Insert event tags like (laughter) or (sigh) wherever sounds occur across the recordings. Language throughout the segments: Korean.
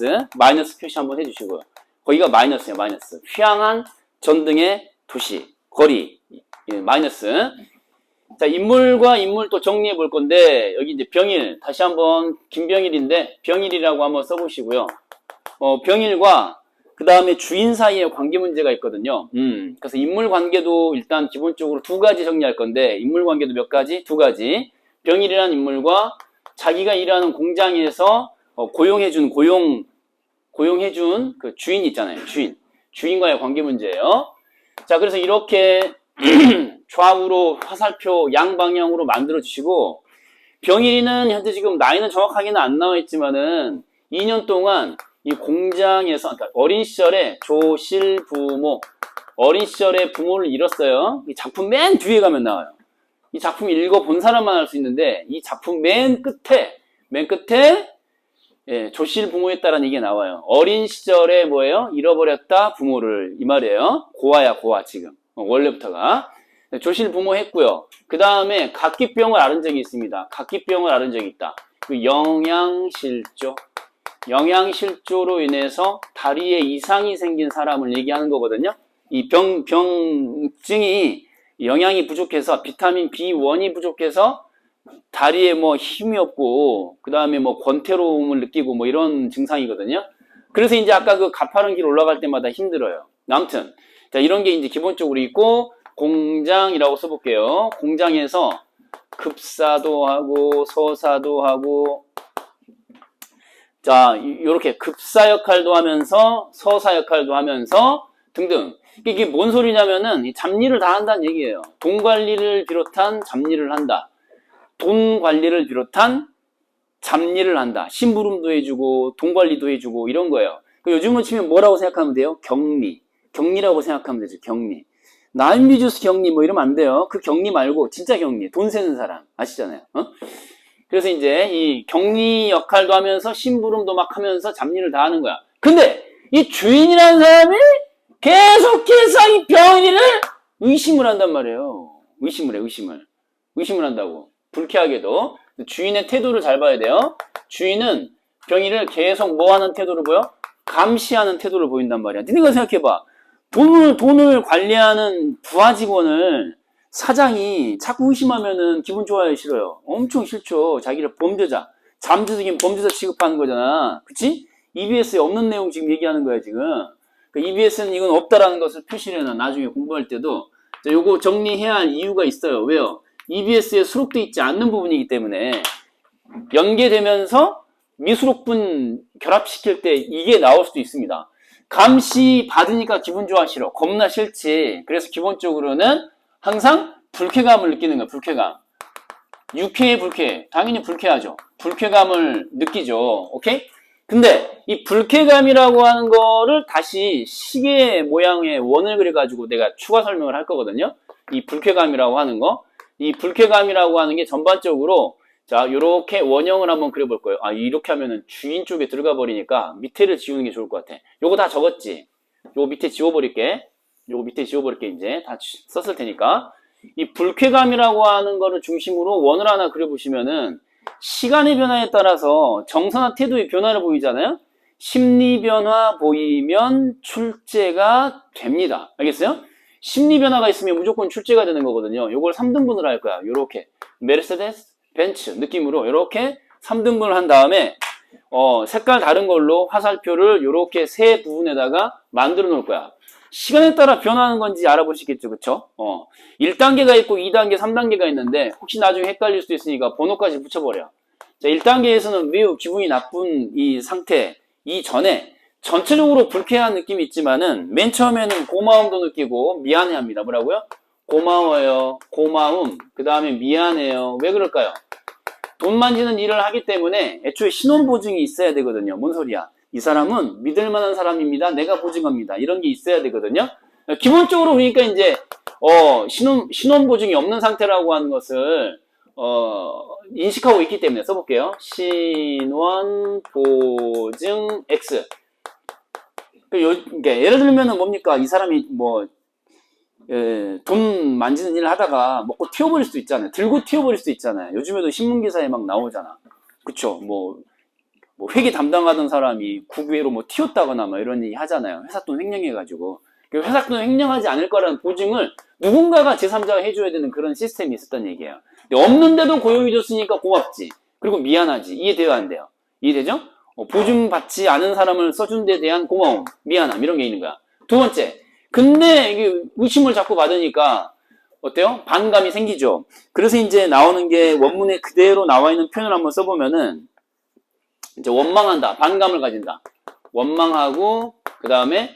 마이너스 마이너스 표시 한번 해주시고요. 거기가 마이너스예요. 마이너스. 휘황한 전등의 도시 거리 예, 마이너스. 자 인물과 인물 또 정리해 볼 건데 여기 이제 병일 다시 한번 김병일인데 병일이라고 한번 써보시고요. 어, 병일과 그 다음에 주인 사이의 관계 문제가 있거든요. 음, 그래서 인물 관계도 일단 기본적으로 두 가지 정리할 건데 인물 관계도 몇 가지? 두 가지. 병일이라는 인물과 자기가 일하는 공장에서 어, 고용해준 고용 고용해준 그 주인 있잖아요. 주인 주인과의 관계 문제예요. 자, 그래서 이렇게 (clears throat) 좌우로 화살표 양방향으로 만들어 주시고 병일이는 현재 지금 나이는 정확하게는 안 나와 있지만은 2년 동안 이 공장에서 그러니까 어린 시절에 조실 부모 어린 시절에 부모를 잃었어요. 이 작품 맨 뒤에 가면 나와요. 이 작품 읽어 본 사람만 알 수 있는데 이 작품 맨 끝에 맨 끝에 예, 조실 부모였다라는 얘기가 나와요. 어린 시절에 뭐예요? 잃어버렸다 부모를 이 말이에요. 고아야 고아 지금 어, 원래부터가 네, 조실 부모 했고요. 그 다음에 각기병을 앓은 적이 있습니다. 각기병을 앓은 적이 있다. 그 영양실조 영양실조로 인해서 다리에 이상이 생긴 사람을 얘기하는 거거든요. 이 병, 병증이 영양이 부족해서 비타민 B1이 부족해서 다리에 뭐 힘이 없고 그 다음에 뭐 권태로움을 느끼고 뭐 이런 증상이거든요. 그래서 이제 아까 그 가파른 길 올라갈 때마다 힘들어요. 아무튼 자 이런 게 이제 기본적으로 있고 공장이라고 써볼게요. 공장에서 급사도 하고 서사도 하고 자 이렇게 급사 역할도 하면서 서사 역할도 하면서 등등 이게 뭔 소리냐면은 이 잡일을 다 한다는 얘기예요. 돈 관리를 비롯한 잡일을 한다. 돈 관리를 비롯한 잡일을 한다. 심부름도 해주고 돈 관리도 해주고 이런 거예요. 그 요즘은 치면 뭐라고 생각하면 돼요? 격리. 격리라고 생각하면 되죠. 격리. 나인비주스 격리 뭐 이러면 안 돼요. 그 격리 말고 진짜 격리. 돈 세는 사람 아시잖아요. 어? 그래서 이제 이 격리 역할도 하면서 심부름도 막 하면서 잡일을 다 하는 거야. 근데 이 주인이라는 사람이 계속해서 이 병인이를 의심을 한단 말이에요. 의심을 해, 의심을. 의심을 한다고. 불쾌하게도. 주인의 태도를 잘 봐야 돼요. 주인은 병인을 계속 뭐 하는 태도를 보여? 감시하는 태도를 보인단 말이야. 니네가 생각해봐. 돈을, 돈을 관리하는 부하 직원을 사장이 자꾸 의심하면은 기분 좋아요, 싫어요? 엄청 싫죠. 자기를 범죄자, 잠재적인 범죄자 취급하는 거잖아. 그치? EBS에 없는 내용 지금 얘기하는 거야, 지금. 그 EBS는 이건 없다라는 것을 표시를 해놔. 나중에 공부할 때도. 자, 요거 정리해야 할 이유가 있어요. 왜요? EBS에 수록되어 있지 않는 부분이기 때문에 연계되면서 미수록분 결합시킬 때 이게 나올 수도 있습니다. 감시 받으니까 기분 좋아 싫어. 겁나 싫지. 그래서 기본적으로는 항상 불쾌감을 느끼는 거야. 불쾌감. 유쾌해 불쾌해. 당연히 불쾌하죠. 불쾌감을 느끼죠. 오케이? 근데 이 불쾌감이라고 하는 거를 다시 시계 모양의 원을 그려가지고 내가 추가 설명을 할 거거든요. 이 불쾌감이라고 하는 거. 이 불쾌감이라고 하는 게 전반적으로 자, 요렇게 원형을 한번 그려볼 거예요. 아, 이렇게 하면은 주인 쪽에 들어가 버리니까 밑에를 지우는 게 좋을 것 같아. 요거 다 적었지? 요거 밑에 지워버릴게. 요거 밑에 지워버릴게, 이제. 다 썼을 테니까. 이 불쾌감이라고 하는 거를 중심으로 원을 하나 그려보시면은 시간의 변화에 따라서 정서나 태도의 변화를 보이잖아요? 심리 변화 보이면 출제가 됩니다. 알겠어요? 심리 변화가 있으면 무조건 출제가 되는 거거든요. 요걸 3등분을 할 거야. 요렇게. 메르세데스, 벤츠 느낌으로 이렇게 3등분을 한 다음에 어, 색깔 다른 걸로 화살표를 이렇게 세 부분에다가 만들어 놓을 거야. 시간에 따라 변하는 건지 알아보시겠죠, 그쵸? 어, 1단계가 있고 2단계, 3단계가 있는데 혹시 나중에 헷갈릴 수도 있으니까 번호까지 붙여버려. 자, 1단계에서는 매우 기분이 나쁜 이 상태 이전에 전체적으로 불쾌한 느낌이 있지만은 맨 처음에는 고마움도 느끼고 미안해합니다. 뭐라고요? 고마워요. 고마움. 그 다음에 미안해요. 왜 그럴까요? 돈 만지는 일을 하기 때문에 애초에 신원 보증이 있어야 되거든요. 뭔 소리야? 이 사람은 믿을 만한 사람입니다. 내가 보증합니다. 이런 게 있어야 되거든요. 기본적으로 그러니까 이제 어, 신원 신원 보증이 없는 상태라고 하는 것을 어, 인식하고 있기 때문에 써볼게요. 신원 보증 X. 그 요, 그러니까 예를 들면은 뭡니까? 이 사람이 뭐 예, 돈 만지는 일을 하다가 먹고 튀어버릴 수도 있잖아요. 들고 튀어버릴 수도 있잖아요. 요즘에도 신문 기사에 막 나오잖아. 그쵸? 뭐, 뭐 회계 담당하던 사람이 국외로 뭐 튀었다거나 뭐 이런 얘기 하잖아요. 회사 돈 횡령해가지고. 그 회사 돈 횡령하지 않을 거라는 보증을 누군가가 제3자가 해줘야 되는 그런 시스템이 있었단 얘기예요. 없는데도 고용해줬으니까 고맙지. 그리고 미안하지. 이해돼요, 안 돼요? 이해되죠? 어, 보증받지 않은 사람을 써준 데 대한 고마움, 미안함, 이런 게 있는 거야. 두 번째. 근데 이게 의심을 자꾸 받으니까 어때요? 반감이 생기죠. 그래서 이제 나오는 게 원문에 그대로 나와 있는 표현을 한번 써보면은 이제 원망한다, 반감을 가진다. 원망하고 그 다음에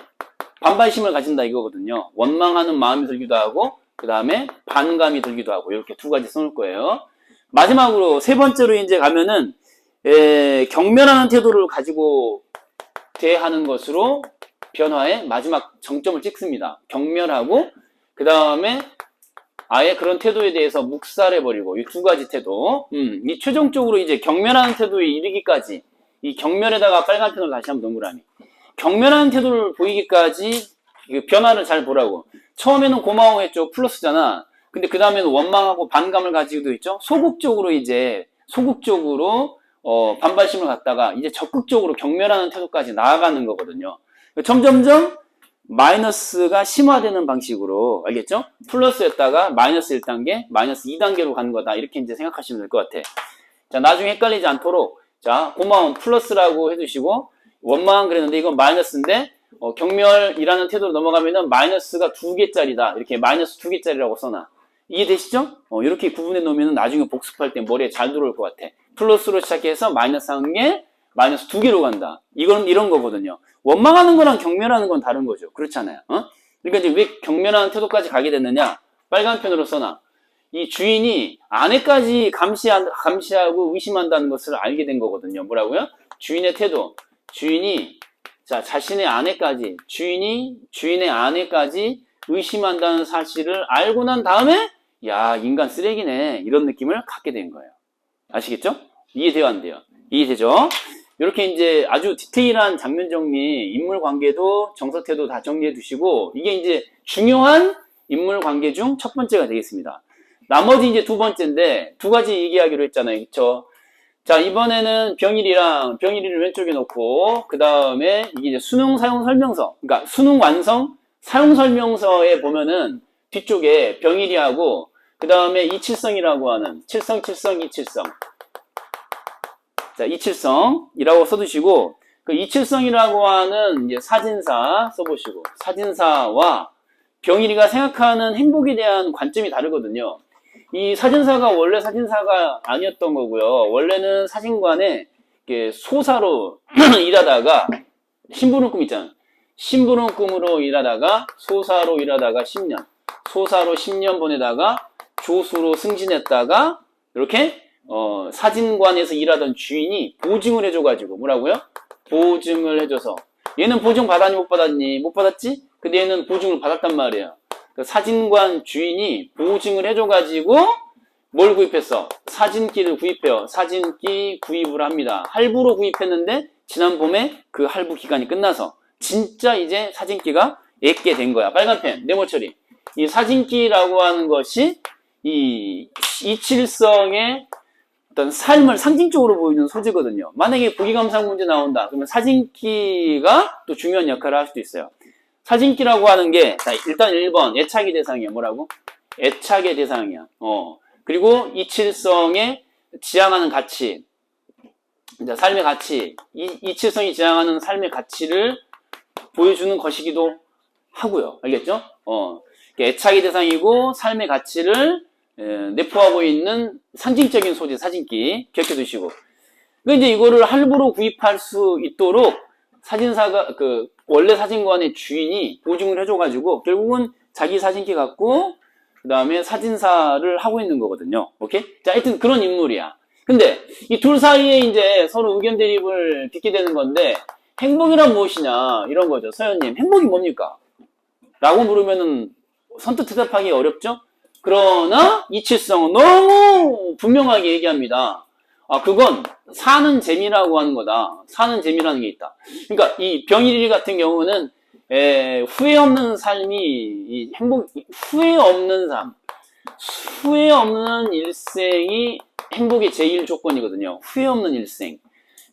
반발심을 가진다 이거거든요. 원망하는 마음이 들기도 하고 그 다음에 반감이 들기도 하고 이렇게 두 가지 써놓을 거예요. 마지막으로 세 번째로 이제 가면은 에, 경멸하는 태도를 가지고 대하는 것으로 변화의 마지막 정점을 찍습니다. 경멸하고 그 다음에 아예 그런 태도에 대해서 묵살해버리고 이 두 가지 태도. 음, 이 최종적으로 이제 경멸하는 태도에 이르기까지 이 경멸에다가 빨간 펜으로 다시 한번 동그라미 경멸하는 태도를 보이기까지 이 변화를 잘 보라고. 처음에는 고마워했죠. 플러스잖아. 근데 그 다음에는 원망하고 반감을 가지고도 있죠. 소극적으로 이제 소극적으로 어, 반발심을 갖다가 이제 적극적으로 경멸하는 태도까지 나아가는 거거든요 점점점 마이너스가 심화되는 방식으로 알겠죠? 플러스였다가 마이너스 1단계, 마이너스 2단계로 가는 거다. 이렇게 이제 생각하시면 될 것 같아. 자, 나중에 헷갈리지 않도록 자, 고마움 플러스라고 해두시고 원망 그랬는데 이건 마이너스인데 어, 경멸이라는 태도로 넘어가면은 마이너스가 두 개짜리다. 이렇게 마이너스 두 개짜리라고 써놔. 이해되시죠? 어, 이렇게 구분해 놓으면 나중에 복습할 때 머리에 잘 들어올 것 같아. 플러스로 시작해서 마이너스 한 개, 마이너스 두 개로 간다. 이건 이런 거거든요. 원망하는 거랑 경멸하는 건 다른 거죠. 그렇잖아요. 어? 그러니까 이제 왜 경멸하는 태도까지 가게 됐느냐? 빨간 편으로 써놔. 이 주인이 아내까지 감시한, 감시하고 의심한다는 것을 알게 된 거거든요. 뭐라고요? 주인의 태도. 주인이, 자, 자신의 아내까지, 주인이 주인의 아내까지 의심한다는 사실을 알고 난 다음에, 야, 인간 쓰레기네. 이런 느낌을 갖게 된 거예요. 아시겠죠? 이해돼요? 안 돼요? 이해되죠? 이렇게 이제 아주 디테일한 장면 정리, 인물 관계도 정서태도 다 정리해 두시고 이게 이제 중요한 인물 관계 중 첫 번째가 되겠습니다. 나머지 이제 두 번째인데 두 가지 얘기하기로 했잖아요. 그쵸? 자, 이번에는 병일이랑 병일이를 왼쪽에 놓고 그 다음에 이게 이제 수능 사용 설명서, 그러니까 수능 완성 사용 설명서에 보면은 뒤쪽에 병일이하고 그 다음에 이칠성이라고 하는 칠성, 칠성, 이칠성 자, 이칠성이라고 써두시고, 그 이칠성이라고 하는 이제 사진사 써보시고, 사진사와 병일이가 생각하는 행복에 대한 관점이 다르거든요. 이 사진사가 원래 사진사가 아니었던 거고요. 원래는 사진관에 소사로 (clears throat) 일하다가 신부름 꿈 있잖아요. 신부름 꿈으로 일하다가 소사로 일하다가 10년, 소사로 10년 보내다가 조수로 승진했다가 이렇게 어, 사진관에서 일하던 주인이 보증을 해줘가지고 뭐라고요? 보증을 해줘서 얘는 보증 받았니 못 받았니? 못 받았지? 근데 얘는 보증을 받았단 말이에요. 그 사진관 주인이 보증을 해줘가지고 뭘 구입했어? 사진기를 구입해요. 사진기 구입을 합니다. 할부로 구입했는데 지난 봄에 그 할부 기간이 끝나서 진짜 이제 사진기가 애게 된 거야. 빨간 펜, 네모 처리. 이 사진기라고 하는 것이 이 이칠성의 어떤 삶을 상징적으로 보이는 소재거든요. 만약에 보기감상 문제 나온다. 그러면 사진기가 또 중요한 역할을 할 수도 있어요. 사진기라고 하는 게, 자, 일단 1번, 애착의 대상이야. 뭐라고? 애착의 대상이야. 어. 그리고 이칠성의 지향하는 가치. 이제 삶의 가치. 이, 이칠성이 지향하는 삶의 가치를 보여주는 것이기도 하고요. 알겠죠? 어. 애착의 대상이고, 삶의 가치를 예, 내포하고 있는 상징적인 소재 사진기 기억해 두시고 그 이제 이거를 할부로 구입할 수 있도록 사진사가 그 원래 사진관의 주인이 보증을 해줘가지고 결국은 자기 사진기 갖고 그 다음에 사진사를 하고 있는 거거든요. 오케이? 자, 하여튼 그런 인물이야. 근데 이 둘 사이에 이제 서로 의견 대립을 빚게 되는 건데 행복이란 무엇이냐 이런 거죠. 서현님 행복이 뭡니까? 라고 물으면은 선뜻 대답하기 어렵죠? 그러나 이치성은 너무 분명하게 얘기합니다. 아, 그건 사는 재미라고 하는 거다. 사는 재미라는 게 있다. 그러니까 이 병일이 같은 경우는 에, 후회 없는 삶이 이 행복 후회 없는 삶, 후회 없는 일생이 행복의 제일 조건이거든요. 후회 없는 일생.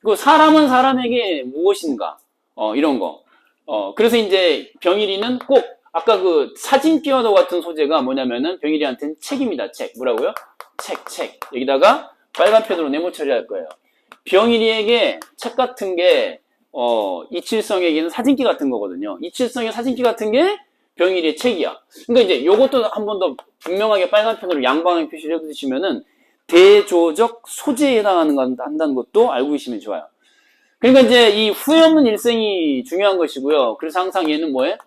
그 사람은 사람에게 무엇인가? 어, 이런 거. 어, 그래서 이제 병일이는 꼭 아까 그 사진 끼워도 같은 소재가 뭐냐면은 병일이한테는 책입니다. 책. 뭐라고요? 책, 책. 여기다가 빨간 펜으로 네모 처리할 거예요. 병일이에게 책 같은 게 어, 이칠성에게는 사진기 같은 거거든요. 이칠성의 사진기 같은 게 병일이의 책이야. 그러니까 이제 요것도 한 번 더 분명하게 빨간 펜으로 양방향 표시를 해두시면은 대조적 소재에 해당하는 거 한다는 것도 알고 계시면 좋아요. 그러니까 이제 이 후회 없는 일생이 중요한 것이고요. 그래서 항상 얘는 뭐에?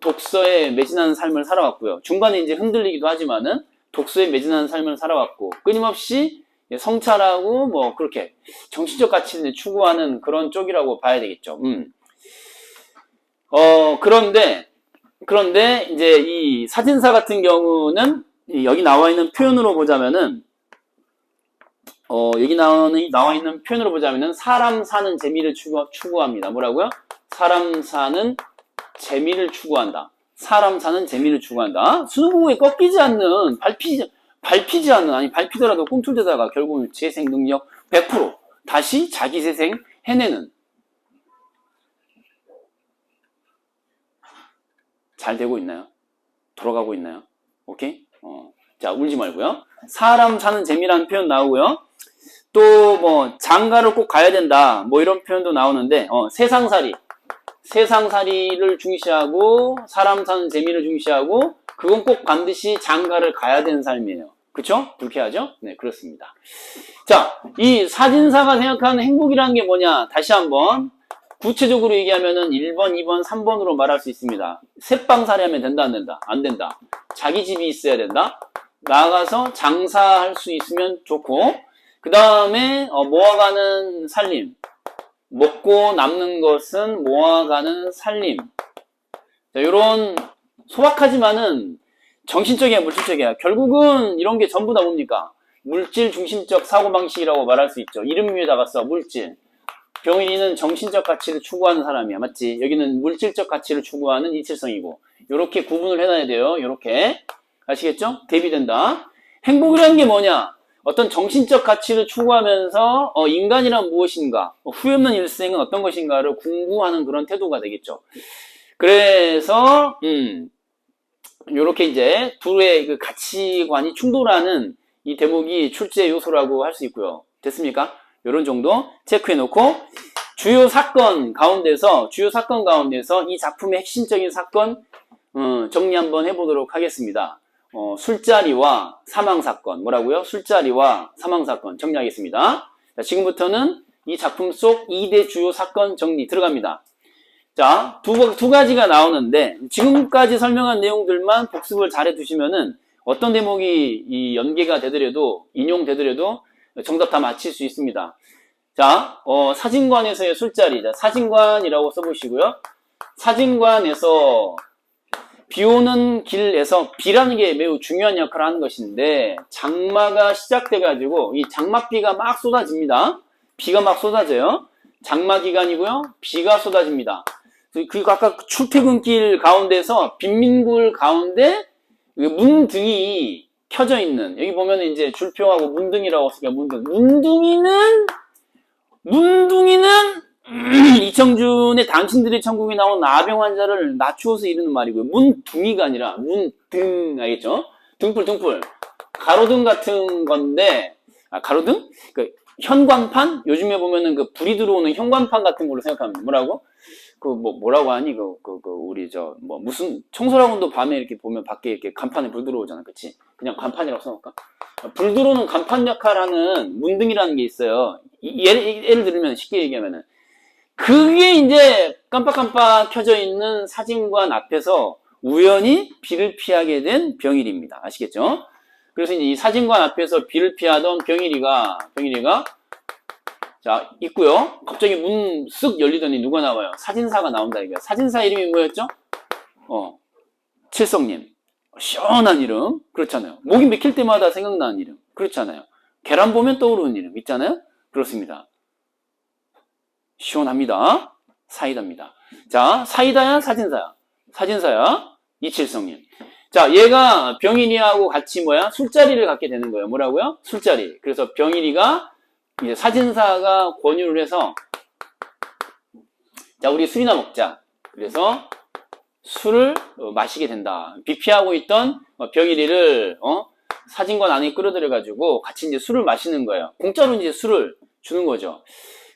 독서에 매진하는 삶을 살아왔고요. 중간에 이제 흔들리기도 하지만은 독서에 매진하는 삶을 살아왔고 끊임없이 성찰하고 뭐 그렇게 정신적 가치를 추구하는 그런 쪽이라고 봐야 되겠죠. 음. 어 그런데 그런데 이제 이 사진사 같은 경우는 이 여기 나와 있는 표현으로 보자면은 어 여기 나오는 나와 있는 표현으로 보자면은 사람 사는 재미를 추구, 추구합니다. 뭐라고요? 사람 사는 재미를 추구한다. 사람 사는 재미를 추구한다. 수능공에 꺾이지 않는 밟히지 밟히지 않는 아니 밟히더라도 꿈틀대다가 결국은 재생 능력 100% 다시 자기 재생 해내는 잘 되고 있나요? 돌아가고 있나요? 오케이? 어. 자, 울지 말고요. 사람 사는 재미라는 표현 나오고요. 또 뭐 장가를 꼭 가야 된다. 뭐 이런 표현도 나오는데 어, 세상살이 세상살이를 중시하고 사람 사는 재미를 중시하고 그건 꼭 반드시 장가를 가야 되는 삶이에요. 그쵸? 불쾌하죠? 네, 그렇습니다. 자, 이 사진사가 생각하는 행복이라는 게 뭐냐? 다시 한번 구체적으로 얘기하면은 1번, 2번, 3번으로 말할 수 있습니다. 새빵살이 하면 된다, 안 된다? 안 된다. 자기 집이 있어야 된다. 나가서 장사할 수 있으면 좋고, 그 다음에 모아가는 살림. 먹고 남는 것은 모아가는 살림. 자, 요런 소박하지만은 정신적이야, 물질적이야. 결국은 이런 게 전부 다 뭡니까? 물질 중심적 사고방식이라고 말할 수 있죠. 이름 위에다가 써, 물질. 병인이는 정신적 가치를 추구하는 사람이야. 맞지? 여기는 물질적 가치를 추구하는 이칠성이고. 요렇게 구분을 해놔야 돼요. 요렇게. 아시겠죠? 대비된다. 행복이라는 게 뭐냐? 어떤 정신적 가치를 추구하면서 어, 인간이란 무엇인가, 어, 후회 없는 일생은 어떤 것인가를 공부하는 그런 태도가 되겠죠. 그래서 음, 요렇게 이제 둘의 그 가치관이 충돌하는 이 대목이 출제 요소라고 할 수 있고요. 됐습니까? 요런 정도 체크해 놓고 주요 사건 가운데서 주요 사건 가운데서 이 작품의 핵심적인 사건 어, 정리 한번 해보도록 하겠습니다. 어, 술자리와 사망 사건 뭐라고요? 술자리와 사망 사건 정리하겠습니다. 자, 지금부터는 이 작품 속 2대 주요 사건 정리 들어갑니다. 자, 두, 두 가지가 나오는데 지금까지 설명한 내용들만 복습을 잘 해두시면은 어떤 대목이 이 연계가 되더라도 인용되더라도 정답 다 맞힐 수 있습니다. 자, 어, 사진관에서의 술자리. 자, 사진관이라고 써보시고요. 사진관에서 비 오는 길에서 비라는 게 매우 중요한 역할을 하는 것인데 장마가 시작돼 가지고 이 장마비가 막 쏟아집니다. 비가 막 쏟아져요. 장마 기간이고요. 비가 쏟아집니다. 그리고 아까 출퇴근길 가운데서 빈민굴 가운데 문등이 켜져 있는 여기 보면 이제 줄표하고 문등이라고 쓰니까 문등 문둥이는 문둥이는 이청준의 당신들의 천국에 나온 나병 환자를 낮추어서 이르는 말이고요. 문둥이가 아니라 문등 알겠죠? 등불 등불 가로등 같은 건데 아, 가로등? 그 현관판? 요즘에 보면은 그 불이 들어오는 현관판 같은 걸로 생각하면 뭐라고? 그 뭐 뭐라고 하니 그, 그, 그 우리 저 뭐 무슨 청소라고도 밤에 이렇게 보면 밖에 이렇게 간판에 불 들어오잖아, 그렇지? 그냥 간판이라고 써놓을까? 불 들어오는 간판 역할하는 문등이라는 게 있어요. 예를, 예를 들면 쉽게 얘기하면은 그게 이제 깜빡깜빡 켜져 있는 사진관 앞에서 우연히 비를 피하게 된 병일입니다. 아시겠죠? 그래서 이제 이 사진관 앞에서 비를 피하던 병일이가 병일이가 자, 있고요. 갑자기 문 쓱 열리더니 누가 나와요? 사진사가 나온다 이거야. 사진사 이름이 뭐였죠? 어, 칠성님. 시원한 이름. 그렇잖아요. 목이 맥힐 때마다 생각나는 이름. 그렇잖아요. 계란 보면 떠오르는 이름. 있잖아요? 그렇습니다. 시원합니다. 사이다입니다. 자, 사이다야, 사진사야? 사진사야, 이칠성님. 자, 얘가 병인이하고 같이 뭐야? 술자리를 갖게 되는 거예요. 뭐라고요? 술자리. 그래서 병인이가 이제 사진사가 권유를 해서 자 우리 술이나 먹자. 그래서 술을 어, 마시게 된다. 비피하고 있던 어, 병일이를 어? 사진관 안에 끌어들여 가지고 같이 이제 술을 마시는 거예요. 공짜로 이제 술을 주는 거죠.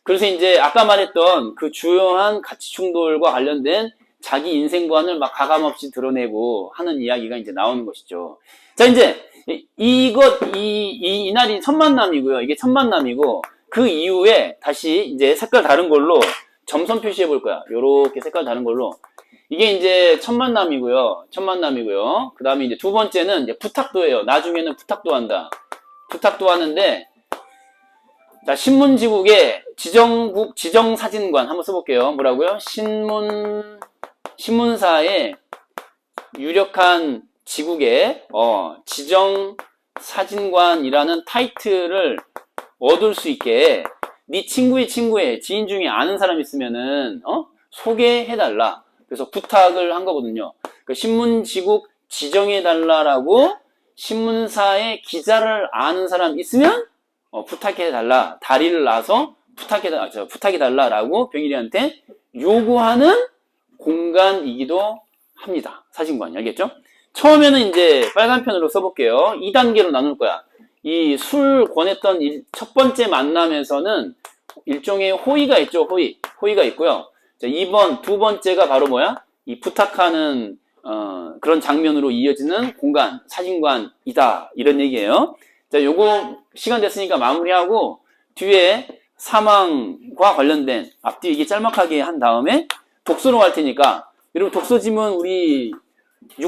그래서 이제 아까 말했던 그 주요한 가치 충돌과 관련된 자기 인생관을 막 가감없이 드러내고 하는 이야기가 이제 나오는 것이죠. 자, 이제 이- 이것 이, 이 이날이 첫 만남이고요. 이게 첫 만남이고 그 이후에 다시 이제 색깔 다른 걸로 점선 표시해 볼 거야. 요렇게 색깔 다른 걸로 이게 이제 첫 만남이고요. 첫 만남이고요. 그 다음에 이제 두 번째는 이제 부탁도예요. 나중에는 부탁도 한다. 부탁도 하는데, 자, 신문지국의 지정국, 지정사진관 한번 써볼게요. 뭐라고요? 신문, 신문사의 유력한 지국의, 어, 지정사진관이라는 타이틀을 얻을 수 있게, 네 친구의 친구의 지인 중에 아는 사람 있으면은, 어? 소개해달라. 그래서 부탁을 한 거거든요. 그 신문지국 지정해달라라고 신문사의 기자를 아는 사람 있으면 어, 부탁해달라. 다리를 놔서 부탁해달라. 저, 부탁해달라라고 병일이한테 요구하는 공간이기도 합니다. 사진관이. 알겠죠? 처음에는 이제 빨간 편으로 써볼게요. 2단계로 나눌 거야. 이 술 권했던 일- 첫 번째 만남에서는 일종의 호의가 있죠. 호의. 호의가 있고요. 자, 2번, 두 번째가 바로 뭐야? 이 부탁하는, 어, 그런 장면으로 이어지는 공간, 사진관이다. 이런 얘기예요. 자, 요거 시간 됐으니까 마무리하고 뒤에 사망과 관련된 앞뒤 이게 짤막하게 한 다음에 독서로 갈 테니까. 여러분 독서 지문 우리